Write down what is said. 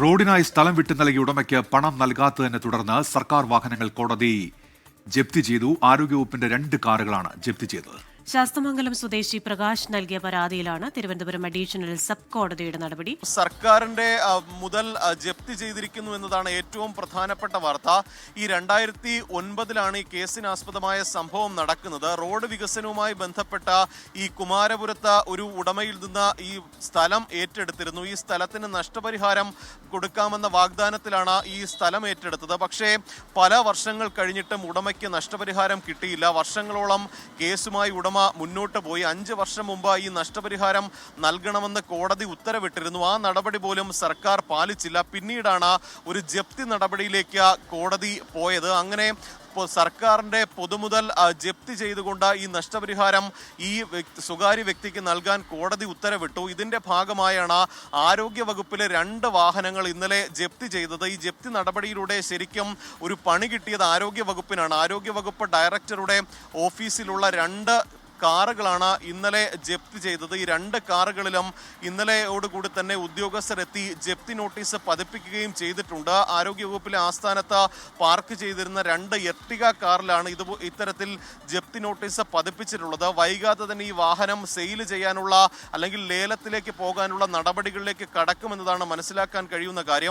റോഡിനായി സ്ഥലം വിട്ടു നൽകിയ ഉടമയ്ക്ക് പണം നൽകാത്തതിനെ തുടർന്ന് സർക്കാർ വാഹനങ്ങൾ കോടതി ജപ്തി ചെയ്തു. ആരോഗ്യവകുപ്പിന്റെ രണ്ട് കാറുകളാണ് ജപ്തി ചെയ്തത്. ശാസ്തമംഗലം സ്വദേശി പ്രകാശ് നൽകിയ പരാതിയിലാണ് തിരുവനന്തപുരം അഡീഷണൽ സബ് കോടതിയുടെ നടപടി. സർക്കാരിന്റെ മുതൽ ജപ്തി ചെയ്തിരിക്കുന്നു എന്നതാണ് ഏറ്റവും പ്രധാനപ്പെട്ട വാർത്ത. ഈ രണ്ടായിരത്തി ഒൻപതിലാണ് ഈ കേസിനാസ്പദമായ സംഭവം നടക്കുന്നത്. റോഡ് വികസനവുമായി ബന്ധപ്പെട്ട ഈ കുമാരപുരത്ത് ഒരു ഉടമയിൽ നിന്ന് ഈ സ്ഥലം ഏറ്റെടുത്തിരുന്നു. ഈ സ്ഥലത്തിന് നഷ്ടപരിഹാരം കൊടുക്കാമെന്ന വാഗ്ദാനത്തിലാണ് ഈ സ്ഥലം ഏറ്റെടുത്തത്. പക്ഷേ പല വർഷങ്ങൾ കഴിഞ്ഞിട്ടും ഉടമയ്ക്ക് നഷ്ടപരിഹാരം കിട്ടിയില്ല. വർഷങ്ങളോളം കേസുമായി ഉടമ മുന്നോട്ട് പോയി. അഞ്ച് വർഷം മുമ്പ് ഈ നഷ്ടപരിഹാരം നൽകണമെന്ന് കോടതി ഉത്തരവിട്ടിരുന്നു. ആ നടപടി പോലും സർക്കാർ പാലിച്ചില്ല. പിന്നീടാണ് ഒരു ജപ്തി നടപടിയിലേക്ക് കോടതി പോയത്. അങ്ങനെ സർക്കാരിന്റെ പൊതുമുതൽ ജപ്തി ചെയ്തുകൊണ്ട് ഈ നഷ്ടപരിഹാരം ഈ സ്വകാര്യ വ്യക്തിക്ക് നൽകാൻ കോടതി ഉത്തരവിട്ടു. ഇതിന്റെ ഭാഗമായാണ് ആരോഗ്യ വകുപ്പിലെ രണ്ട് വാഹനങ്ങൾ ഇന്നലെ ജപ്തി ചെയ്തത്. ഈ ജപ്തി നടപടിയിലൂടെ ശരിക്കും ഒരു പണി കിട്ടിയത് ആരോഗ്യ വകുപ്പിനാണ് ആരോഗ്യ വകുപ്പ് ഡയറക്ടറുടെ ഓഫീസിലുള്ള രണ്ട് കാറുകളാണ് ഇന്നലെ ജപ്തി ചെയ്തത്. ഈ രണ്ട് കാറുകളിലും ഇന്നലെയോടുകൂടി തന്നെ ഉദ്യോഗസ്ഥരെത്തി ജപ്തി നോട്ടീസ് പതിപ്പിക്കുകയും ചെയ്തിട്ടുണ്ട്. ആരോഗ്യവകുപ്പിലെ ആസ്ഥാനത്ത് പാർക്ക് ചെയ്തിരുന്ന രണ്ട് എർട്ടിക കാറിലാണ് ഇത് ഇത്തരത്തിൽ ജപ്തി നോട്ടീസ് പതിപ്പിച്ചിട്ടുള്ളത്. വൈകാതെ തന്നെ ഈ വാഹനം സെയിൽ ചെയ്യാനുള്ള അല്ലെങ്കിൽ ലേലത്തിലേക്ക് പോകാനുള്ള നടപടികളിലേക്ക് കടക്കുമെന്നതാണ് മനസ്സിലാക്കാൻ കഴിയുന്ന കാര്യം.